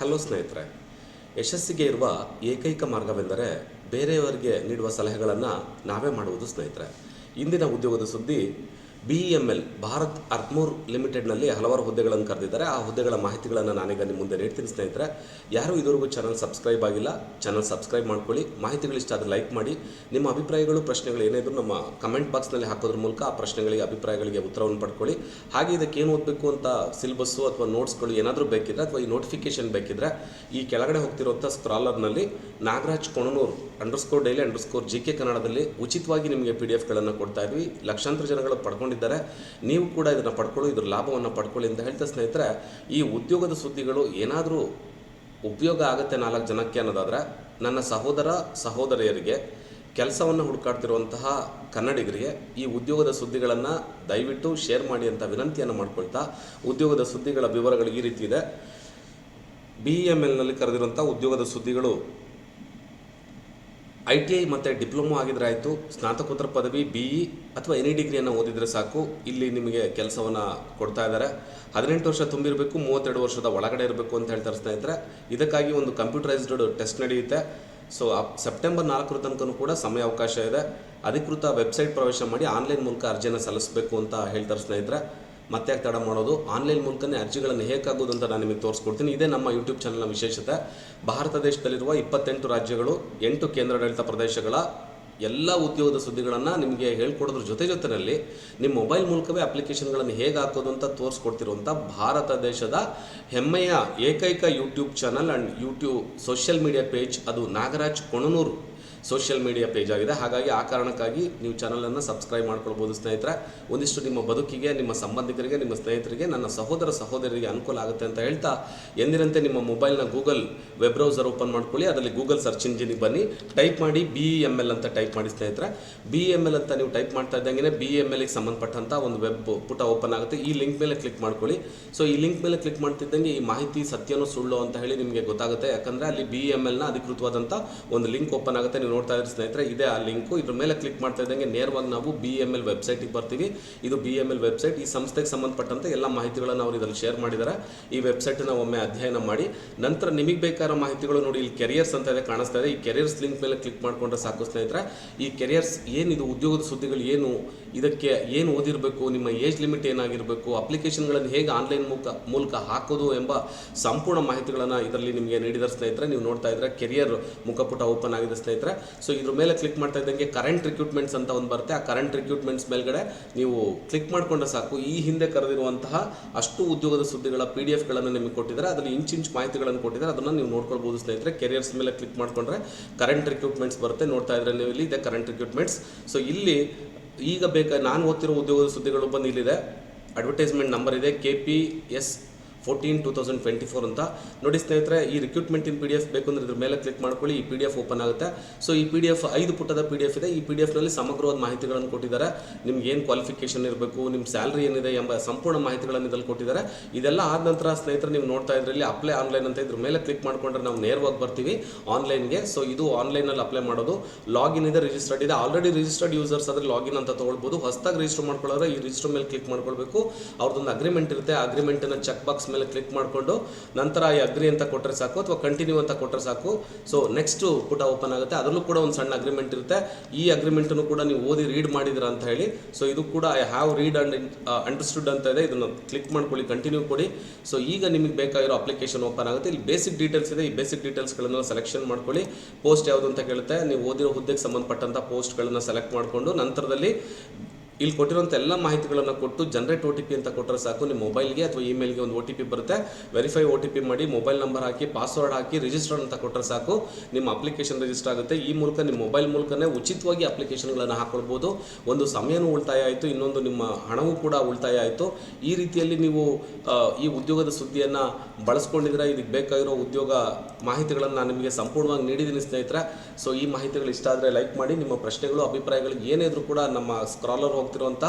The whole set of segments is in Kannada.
ಹಲೋ ಸ್ನೇಹಿತರೆ, ಯಶಸ್ಸಿಗೆ ಇರುವ ಏಕೈಕ ಮಾರ್ಗವೆಂದರೆ ಬೇರೆಯವರಿಗೆ ನೀಡುವ ಸಲಹೆಗಳನ್ನು ನಾವೇ ಮಾಡುವುದು ಸ್ನೇಹಿತರೆ. ಇಂದಿನ ಉದ್ಯೋಗದ ಸುದ್ದಿ B M L Bharat earthmovers ಲಿಮಿಟೆಡ್ನಲ್ಲಿ ಹಲವಾರು ಹುದ್ದೆಗಳನ್ನು ಕರೆದಿದ್ದಾರೆ. ಆ ಹುದ್ದೆಗಳ ಮಾಹಿತಿಗಳನ್ನು ನಾನೀಗ ನಿಮ್ಮ ಮುಂದೆ ನೀಡ್ತೀನಿ ಸ್ನೇಹಿತರೆ ಯಾರು ಇದುವರೆಗೂ ಚಾನಲ್ ಸಬ್ಸ್ಕ್ರೈಬ್ ಆಗಿಲ್ಲ, ಚಾನಲ್ ಸಬ್ಸ್ಕ್ರೈಬ್ ಮಾಡ್ಕೊಳ್ಳಿ. ಮಾಹಿತಿಗಳು ಇಷ್ಟ ಆದರೆ ಲೈಕ್ ಮಾಡಿ. ನಿಮ್ಮ ಅಭಿಪ್ರಾಯಗಳು, ಪ್ರಶ್ನೆಗಳು ಏನಿದ್ರು ನಮ್ಮ ಕಮೆಂಟ್ ಬಾಕ್ಸ್ನಲ್ಲಿ ಹಾಕೋದ್ರ ಮೂಲಕ ಆ ಪ್ರಶ್ನೆಗಳಿಗೆ, ಅಭಿಪ್ರಾಯಗಳಿಗೆ ಉತ್ತರವನ್ನು ಪಡ್ಕೊಳ್ಳಿ. ಹಾಗೆ ಇದಕ್ಕೆ ಏನು ಓದಬೇಕು ಅಂತ ಸಿಲೆಬಸ್ಸು ಅಥವಾ ನೋಟ್ಸ್ಗಳು ಏನಾದರೂ ಬೇಕಿದ್ರೆ ಅಥವಾ ಈ ನೋಟಿಫಿಕೇಶನ್ ಬೇಕಿದ್ರೆ, ಈ ಕೆಳಗಡೆ ಹೋಗ್ತಿರುವಂಥ ಸ್ಕ್ರಾಲರ್ನಲ್ಲಿ Nagaraj Konanur underscore daily underscore G K ಕನ್ನಡದಲ್ಲಿ ಉಚಿತವಾಗಿ ನಿಮಗೆ ಪಿ ಡಿ ಎಫ್ಗಳನ್ನು ಕೊಡ್ತಾ ಇದ್ವಿ. ಲಕ್ಷಾಂತರ ಜನಗಳು ಪಡ್ಕೊಂಡಿದ್ದಾರೆ. ನೀವು ಕೂಡ ಇದನ್ನು ಪಡ್ಕೊಳ್ಳಿ, ಇದರ ಲಾಭವನ್ನು ಪಡ್ಕೊಳ್ಳಿ ಅಂತ ಹೇಳ್ತಾ ಸ್ನೇಹಿತರೆ, ಈ ಉದ್ಯೋಗದ ಸುದ್ದಿಗಳು ಏನಾದರೂ ಉಪಯೋಗ ಆಗುತ್ತೆ ನಾಲ್ಕು ಜನಕ್ಕೆ ಅನ್ನೋದಾದರೆ, ನನ್ನ ಸಹೋದರ ಸಹೋದರಿಯರಿಗೆ, ಕೆಲಸವನ್ನು ಹುಡುಕಾಡ್ತಿರುವಂತಹ ಕನ್ನಡಿಗರಿಗೆ ಈ ಉದ್ಯೋಗದ ಸುದ್ದಿಗಳನ್ನು ದಯವಿಟ್ಟು ಶೇರ್ ಮಾಡಿ ಅಂತ ವಿನಂತಿಯನ್ನು ಮಾಡ್ಕೊಳ್ತಾ ಉದ್ಯೋಗದ ಸುದ್ದಿಗಳ ವಿವರಗಳು ಈ ರೀತಿ ಇದೆ. ಬಿ ಎಂ ಎಲ್ನಲ್ಲಿ ಕರೆದಿರುವಂಥ ಉದ್ಯೋಗದ ಸುದ್ದಿಗಳು ಐ ಟಿ ಐ ಮತ್ತು ಡಿಪ್ಲೊಮೊ ಆಗಿದ್ರೆ ಆಯಿತು ಸ್ನಾತಕೋತ್ತರ ಪದವಿ ಬಿ ಇ ಅಥವಾ ಎನಿ ಡಿಗ್ರಿಯನ್ನು ಓದಿದರೆ ಸಾಕು. ಇಲ್ಲಿ ನಿಮಗೆ ಕೆಲಸವನ್ನು ಕೊಡ್ತಾ ಇದ್ದಾರೆ. ಹದಿನೆಂಟು ವರ್ಷ ತುಂಬಿರಬೇಕು, ಮೂವತ್ತೆರಡು ವರ್ಷದ ಒಳಗಡೆ ಇರಬೇಕು ಅಂತ ಹೇಳ್ತಾರೆ ಸ್ನೇಹಿತರೆ ಇದಕ್ಕಾಗಿ ಒಂದು ಕಂಪ್ಯೂಟರೈಸ್ಡ್ ಟೆಸ್ಟ್ ನಡೆಯುತ್ತೆ. ಸೊ ಸೆಪ್ಟೆಂಬರ್ ನಾಲ್ಕರ ತನಕ ಕೂಡ ಸಮಯ ಅವಕಾಶ ಇದೆ. ಅಧಿಕೃತ ವೆಬ್ಸೈಟ್ ಪ್ರವೇಶ ಮಾಡಿ ಆನ್ಲೈನ್ ಮೂಲಕ ಅರ್ಜಿಯನ್ನು ಸಲ್ಲಿಸಬೇಕು ಅಂತ ಹೇಳ್ತಾರೆ ಸ್ನೇಹಿತರೆ ಮತ್ತೆ ತಡ ಮಾಡೋದು? ಆನ್ಲೈನ್ ಮೂಲಕನೇ ಅರ್ಜಿಗಳನ್ನು ಹೇಗಾಗೋದು ಅಂತ ನಾನು ನಿಮಗೆ ತೋರಿಸ್ಕೊಡ್ತೀನಿ. ಇದೇ ನಮ್ಮ ಯೂಟ್ಯೂಬ್ ಚಾನಲ್ನ ವಿಶೇಷತೆ. ಭಾರತ ದೇಶದಲ್ಲಿರುವ ಇಪ್ಪತ್ತೆಂಟು ರಾಜ್ಯಗಳು, ಎಂಟು ಕೇಂದ್ರಾಡಳಿತ ಪ್ರದೇಶಗಳ ಎಲ್ಲ ಉದ್ಯೋಗದ ಸುದ್ದಿಗಳನ್ನು ನಿಮಗೆ ಹೇಳ್ಕೊಡೋದ್ರ ಜೊತೆ ಜೊತೆಯಲ್ಲಿ ನಿಮ್ಮ ಮೊಬೈಲ್ ಮೂಲಕವೇ ಅಪ್ಲಿಕೇಶನ್ಗಳನ್ನು ಹೇಗೆ ಹಾಕೋದು ಅಂತ ತೋರಿಸ್ಕೊಡ್ತಿರುವಂಥ ಭಾರತ ದೇಶದ ಹೆಮ್ಮೆಯ ಏಕೈಕ YouTube channel and YouTube social media page ಅದು Nagaraj Konanur. Social media page ಆಗಿದೆ. ಹಾಗಾಗಿ ಆ ಕಾರಣಕ್ಕಾಗಿ ನೀವು ಚಾನಲನ್ನು ಸಬ್ಸ್ಕ್ರೈಬ್ ಮಾಡ್ಕೊಳ್ಬೋದು ಸ್ನೇಹಿತರೆ. ಒಂದಿಷ್ಟು ನಿಮ್ಮ ಬದುಕಿಗೆ, ನಿಮ್ಮ ಸಂಬಂಧಿಕರಿಗೆ, ನಿಮ್ಮ ಸ್ನೇಹಿತರಿಗೆ, ನನ್ನ ಸಹೋದರ ಸಹೋದರಿಗೆ ಅನುಕೂಲ ಆಗುತ್ತೆ ಅಂತ ಹೇಳ್ತಾ ಎಂದಿನಂತೆ ನಿಮ್ಮ ಮೊಬೈಲ್ನ ಗೂಗಲ್ ವೆಬ್ ಬ್ರೌಸರ್ ಓಪನ್ ಮಾಡ್ಕೊಳ್ಳಿ. ಅದರಲ್ಲಿ ಗೂಗಲ್ ಸರ್ಚ್ ಇಂಜಿನಿಗೆ ಬನ್ನಿ. ಟೈಪ್ ಮಾಡಿ ಬಿ ಎಂ ಎಲ್ ಅಂತ ಟೈಪ್ ಮಾಡಿ ಸ್ನೇಹಿತರೆ. ಬಿ ಎಂ ಎಲ್ ಅಂತ ನೀವು ಟೈಪ್ ಮಾಡ್ತಾ ಇದ್ದಂಗೆ ಬಿ ಎಂ ಎಲ್ಗೆ ಸಂಬಂಧಪಟ್ಟಂಥ ಒಂದು ವೆಬ್ ಪುಟ ಓಪನ್ ಆಗುತ್ತೆ. ಈ ಲಿಂಕ್ ಮೇಲೆ ಕ್ಲಿಕ್ ಮಾಡ್ಕೊಳ್ಳಿ. ಸೊ ಈ ಲಿಂಕ್ ಮೇಲೆ ಕ್ಲಿಕ್ ಮಾಡ್ತಿದ್ದಂಗೆ ಈ ಮಾಹಿತಿ ಸತ್ಯನೂ ಸುಳ್ಳು ಅಂತ ಹೇಳಿ ನಿಮಗೆ ಗೊತ್ತಾಗುತ್ತೆ. ಯಾಕಂದರೆ ಅಲ್ಲಿ ಬಿ ಎಂ ಎಲ್ನ ಅಧಿಕೃತವಾದಂಥ ಒಂದು ಲಿಂಕ್ ಓಪನ್ ಆಗುತ್ತೆ. ನೀವು ನೋಡ್ತಾ ಇದ್ರೆ ಸ್ನೇಹಿತರೆ, ಇದೆ ಆ ಲಿಂಕು ಇದ್ರ ಮೇಲೆ ಕ್ಲಿಕ್ ಮಾಡ್ತಾ ಇದ್ದಂಗೆ ನೇರವಾಗಿ ನಾವು ಬಿ ಎಂ ಎಲ್ ವೆಬ್ಸೈಟಿಗೆ ಬರ್ತೀವಿ. ಇದು ಬಿ ಎಂ ಎಲ್ ವೆಬ್ಸೈಟ್ ಈ ಸಂಸ್ಥೆಗೆ ಸಂಬಂಧಪಟ್ಟಂತೆ ಎಲ್ಲ ಮಾಹಿತಿಗಳನ್ನು ಅವರು ಇದರಲ್ಲಿ ಶೇರ್ ಮಾಡಿದ್ದಾರೆ ಈ ವೆಬ್ಸೈಟನ್ನು ಒಮ್ಮೆ ಅಧ್ಯಯನ ಮಾಡಿ. ನಂತರ ನಿಮಗೆ ಬೇಕಾದ ಮಾಹಿತಿಗಳು ನೋಡಿ, ಇಲ್ಲಿ ಕೆರಿಯರ್ಸ್ ಅಂತ ಇದೆ, ಕಾಣಿಸ್ತಾ ಇದೆ. ಈ ಕೆರಿಯರ್ಸ್ ಲಿಂಕ್ ಮೇಲೆ ಕ್ಲಿಕ್ ಮಾಡಿಕೊಂಡ್ರೆ ಸಾಕು ಸ್ನೇಹಿತರೆ. ಈ ಕೆರಿಯರ್ಸ್ ಏನಿದು ಉದ್ಯೋಗದ ಸುದ್ದಿಗಳು ಏನು, ಇದಕ್ಕೆ ಏನು ಓದಿರಬೇಕು, ನಿಮ್ಮ ಏಜ್ ಲಿಮಿಟ್ ಏನಾಗಿರಬೇಕು ಅಪ್ಲಿಕೇಶನ್ಗಳನ್ನು ಹೇಗೆ ಆನ್ಲೈನ್ ಮೂಲಕ ಮೂಲಕ ಹಾಕೋದು ಎಂಬ ಸಂಪೂರ್ಣ ಮಾಹಿತಿಗಳನ್ನು ಇದರಲ್ಲಿ ನಿಮಗೆ ನೀಡಿದ ಸ್ನೇಹಿತರೆ. ನೀವು ನೋಡ್ತಾ ಇದ್ರೆ ಕೆರಿಯರ್ ಮುಖಪುಟ ಓಪನ್ ಆಗಿದೆ ಸ್ನೇಹಿತರೆ. ಸೊ ಇದ್ರ ಮೇಲೆ ಕ್ಲಿಕ್ ಮಾಡ್ತಾ ಇದ್ದಂಗೆ ಕರೆಂಟ್ ರಿಕ್ರೂಟ್ಮೆಂಟ್ಸ್ ಅಂತ ಒಂದು ಬರುತ್ತೆ. ಆ ಕರೆಂಟ್ ರಿಕ್ರೂಟ್ಮೆಂಟ್ಸ್ ಮೇಲ್ಗಡೆ ನೀವು ಕ್ಲಿಕ್ ಮಾಡಿಕೊಂಡ್ರೆ ಸಾಕು. ಈ ಹಿಂದೆ ಕರೆದಿರುವಂತಹ ಅಷ್ಟು ಉದ್ಯೋಗದ ಸುದ್ದಿಗಳ ಪಿ ಡಿ ಎಫ್ಗಳನ್ನು ನಿಮಗೆ ಕೊಟ್ಟಿದ್ದಾರೆ. ಅದರಲ್ಲಿ ಇಂಚಿಂಚ್ ಮಾಹಿತಿಗಳನ್ನು ಕೊಟ್ಟಿದ್ದಾರೆ. ಅದನ್ನು ನೀವು ನೋಡ್ಕೊಳ್ಬೋದು ಸ್ನೇಹಿತರೆ. ಕೆರಿಯರ್ಸ್ ಮೇಲೆ ಕ್ಲಿಕ್ ಮಾಡಿಕೊಂಡ್ರೆ ಕರೆಂಟ್ ರಿಕ್ರೂಟ್ಮೆಂಟ್ಸ್ ಬರುತ್ತೆ. ನೋಡ್ತಾ ಇದ್ರೆ ನೀವು ಇಲ್ಲಿ ಇದೆ ಕರೆಂಟ್ ರಿಕ್ರೂಟ್ಮೆಂಟ್ಸ್ ಸೊ ಇಲ್ಲಿ ಈಗ ಬೇಕಾ ನಾನು ಓದ್ತಿರೋ ಉದ್ಯೋಗದ ಸುದ್ದಿಗಳು ಬಂದು ಇಲ್ಲಿದೆ. ಅಡ್ವರ್ಟೈಸ್ಮೆಂಟ್ ನಂಬರ್ ಇದೆ. K P S fourteen two thousand twenty four ಅಂತ. ನೋಡಿ ಸ್ನೇಹಿತರೆ, ಈ ರಿಕ್ರೂಟ್ಮೆಂಟಿನ ಪಿ ಡಿ ಎಫ್ ಬೇಕು ಅಂದ್ರೆ ಇದ್ರ ಮೇಲೆ ಕ್ಲಿಕ್ ಮಾಡ್ಕೊಳ್ಳಿ, ಈ ಪಿ ಡಿ ಎಫ್ ಓಪನ್ ಆಗುತ್ತೆ. ಸೊ ಈ ಪಿ ಡಿ ಎಫ್ ಐದು ಪುಟದ ಪಿ ಡಿ ಎಫ್ ಇದೆ. ಈ ಪಿ ಡಿ ಎಫ್ನಲ್ಲಿ ಸಮಗ್ರವಾದ ಮಾಹಿತಿಗಳನ್ನು ಕೊಟ್ಟಿದ್ದಾರೆ. ನಿಮ್ಗೆ ಏನು ಕ್ವಾಲಿಫಿಕೇಶನ್ ಇರಬೇಕು ನಿಮ್ಮ ಸ್ಯಾಲರಿ ಏನಿದೆ ಎಂಬ ಸಂಪೂರ್ಣ ಮಾಹಿತಿಗಳನ್ನು ಇದರಲ್ಲಿ ಕೊಟ್ಟಿದ್ದಾರೆ. ಇದೆಲ್ಲ ಆದ ನಂತರ ಸ್ನೇಹಿತರೆ, ನೀವು ನೋಡ್ತಾ ಇದ್ರಲ್ಲಿ ಅಪ್ಲೈ ಆನ್ಲೈನ್ ಅಂತ ಇದ್ರ ಮೇಲೆ ಕ್ಲಿಕ್ ಮಾಡ್ಕೊಂಡ್ರೆ ನಾವು ನೇರವಾಗಿ ಬರ್ತೀವಿ ಆನ್ಲೈನ್ಗೆ ಸೊ ಇದು ಆನ್ಲೈನಲ್ಲಿ ಅಪ್ಲೈ ಮಾಡೋದು. ಲಾಗಿನ್ ಇದೆ ರಿಜಿಸ್ಟರ್ಡ್ ಇದೆ. ಆಲ್ರೆಡಿ ರಿಜಿಸ್ಟರ್ಡ್ ಯೂಸರ್ಸ್ ಆದ್ರೆ ಲಾಗಿನ್ ಅಂತ ತೊಗೊಳ್ಬೋದು. ಹೊಸದಾಗಿ ರಿಜಿಸ್ಟರ್ ಮಾಡ್ಕೊಳ್ಳೋದ್ರೆ ಈ ರಿಜಿಸ್ಟರ್ ಮೇಲೆ ಕ್ಲಿಕ್ ಮಾಡ್ಕೊಳ್ಬೇಕು. ಅವ್ರದ್ದೊಂದು ಅಗ್ರಿಮೆಂಟ್ ಇರುತ್ತೆ. ಅಗ್ರಿಮೆಂಟ್ ಚೆಕ್ ಬಾಕ್ಸ್ ಮೇಲೆ ಕ್ಲಿಕ್ ಮಾಡಿಕೊಂಡು ನಂತರ ಈ ಅಗ್ರಿ ಅಂತ ಕೊಟ್ಟರೆ ಸಾಕು ಅಥವಾ ಕಂಟಿನ್ಯೂ ಅಂತ ಕೊಟ್ಟರೆ ಸಾಕು. ಸೊ ನೆಕ್ಸ್ಟ್ ಪುಟ ಓಪನ್ ಆಗುತ್ತೆ. ಅದರಲ್ಲೂ ಕೂಡ ಒಂದು ಸಣ್ಣ ಅಗ್ರಿಮೆಂಟ್ ಇರುತ್ತೆ. ಈ ಅಗ್ರಿಮೆಂಟನ್ನು ಕೂಡ ನೀವು ಓದಿ ರೀಡ್ ಮಾಡಿದ್ರ ಅಂತ ಹೇಳಿ. ಸೊ ಇದು ಕೂಡ I have read and understood ಅಂತ ಇದೆ. ಇದನ್ನು ಕ್ಲಿಕ್ ಮಾಡ್ಕೊಳ್ಳಿ ಕಂಟಿನ್ಯೂ ಕೊಡಿ. ಸೊ ಈಗ ನಿಮಗೆ ಬೇಕಾಗಿರೋ ಅಪ್ಲಿಕೇಶನ್ ಓಪನ್ ಆಗುತ್ತೆ. ಇಲ್ಲಿ ಬೇಸಿಕ್ ಡೀಟೇಲ್ಸ್ ಇದೆ. ಈ ಬೇಸಿಕ್ ಡೀಟೇಲ್ಸ್ಗಳನ್ನು ಸೆಲೆಕ್ಷನ್ ಮಾಡ್ಕೊಳ್ಳಿ. ಪೋಸ್ಟ್ ಯಾವುದು ಅಂತ ಕೇಳುತ್ತೆ. ನೀವು ಓದಿರೋ ಹುದ್ದೆಗೆ ಸಂಬಂಧಪಟ್ಟಂಥ ಪೋಸ್ಟ್ಗಳನ್ನು ಸೆಲೆಕ್ಟ್ ಮಾಡಿಕೊಂಡು ನಂತರದಲ್ಲಿ ಇಲ್ಲಿ ಕೊಟ್ಟಿರುವಂಥ ಎಲ್ಲ ಮಾಹಿತಿಗಳನ್ನು ಕೊಟ್ಟು ಜನರೇಟ್ ಒ ಟಿ ಪಿ ಅಂತ ಕೊಟ್ಟರೆ ಸಾಕು. ನಿಮ್ಮ ಮೊಬೈಲ್ಗೆ ಅಥವಾ ಇಮೇಲ್ಗೆ ಒಂದು ಒ ಟಿ ಪಿ ಬರುತ್ತೆ. ವೆರಿಫೈ ಒ ಟಿ ಪಿ ಮಾಡಿ ಮೊಬೈಲ್ ನಂಬರ್ ಹಾಕಿ ಪಾಸ್ವರ್ಡ್ ಹಾಕಿ ರಿಜಿಸ್ಟರ್ ಅಂತ ಕೊಟ್ಟರೆ ಸಾಕು. ನಿಮ್ಮ ಅಪ್ಲಿಕೇಶನ್ ರಿಜಿಸ್ಟರ್ ಆಗುತ್ತೆ. ಈ ಮೂಲಕ ನಿಮ್ಮ ಮೊಬೈಲ್ ಮೂಲಕನೇ ಉಚಿತವಾಗಿ ಅಪ್ಲಿಕೇಶನ್ಗಳನ್ನು ಹಾಕೊಳ್ಬೋದು. ಒಂದು ಸಮಯನೂ ಉಳಿತಾಯ ಆಯಿತು. ಇನ್ನೊಂದು ನಿಮ್ಮ ಹಣವೂ ಕೂಡ ಉಳಿತಾಯ ಆಯಿತು. ಈ ರೀತಿಯಲ್ಲಿ ನೀವು ಈ ಉದ್ಯೋಗದ ಸುದ್ದಿಯನ್ನು ಬಳಸ್ಕೊಂಡಿದ್ರೆ, ಇದಕ್ಕೆ ಬೇಕಾಗಿರೋ ಉದ್ಯೋಗ ಮಾಹಿತಿಗಳನ್ನು ನಾನು ನಿಮಗೆ ಸಂಪೂರ್ಣವಾಗಿ ನೀಡಿದ್ದೀನಿ ಸ್ನೇಹಿತರೆ. ಸೊ ಈ ಮಾಹಿತಿಗಳು ಇಷ್ಟ ಆದರೆ ಲೈಕ್ ಮಾಡಿ. ನಿಮ್ಮ ಪ್ರಶ್ನೆಗಳು, ಅಭಿಪ್ರಾಯಗಳು ಏನೇ ಇದ್ರೂ ಕೂಡ ನಮ್ಮ ಸ್ಕ್ರಾಲರ್ ಹೋಗ್ತಿರುವಂಥ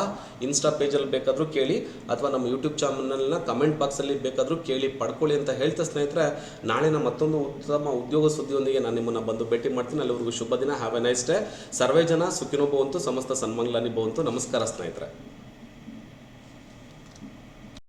ಇನ್ಸ್ಟಾ ಪೇಜಲ್ಲಿ ಬೇಕಾದರೂ ಕೇಳಿ ಅಥವಾ ನಮ್ಮ ಯೂಟ್ಯೂಬ್ ಚಾನಲ್ನ ಕಮೆಂಟ್ ಬಾಕ್ಸಲ್ಲಿ ಬೇಕಾದರೂ ಕೇಳಿ ಪಡ್ಕೊಳ್ಳಿ ಅಂತ ಹೇಳ್ತಾ ಸ್ನೇಹಿತರೆ ನಾಳಿನ ಮತ್ತೊಂದು ಉತ್ತಮ ಉದ್ಯೋಗ ಸುದ್ದಿಯೊಂದಿಗೆ ನಾನು ನಿಮ್ಮನ್ನು ಬಂದು ಭೇಟಿ ಮಾಡ್ತೀನಿ. ಅಲ್ಲಿವರೆಗೂ ಶುಭ ದಿನ ಹ್ಯಾವ್ ಎ ನೈಸ್ ಡೇ ಸರ್ವೇ ಜನ ಸುಖಿನೋ ಭವಂತು ಸಮಸ್ತ ಸನ್ಮಂಗ್ಲಾನಿ ಭವಂತು. ನಮಸ್ಕಾರ ಸ್ನೇಹಿತರೆ.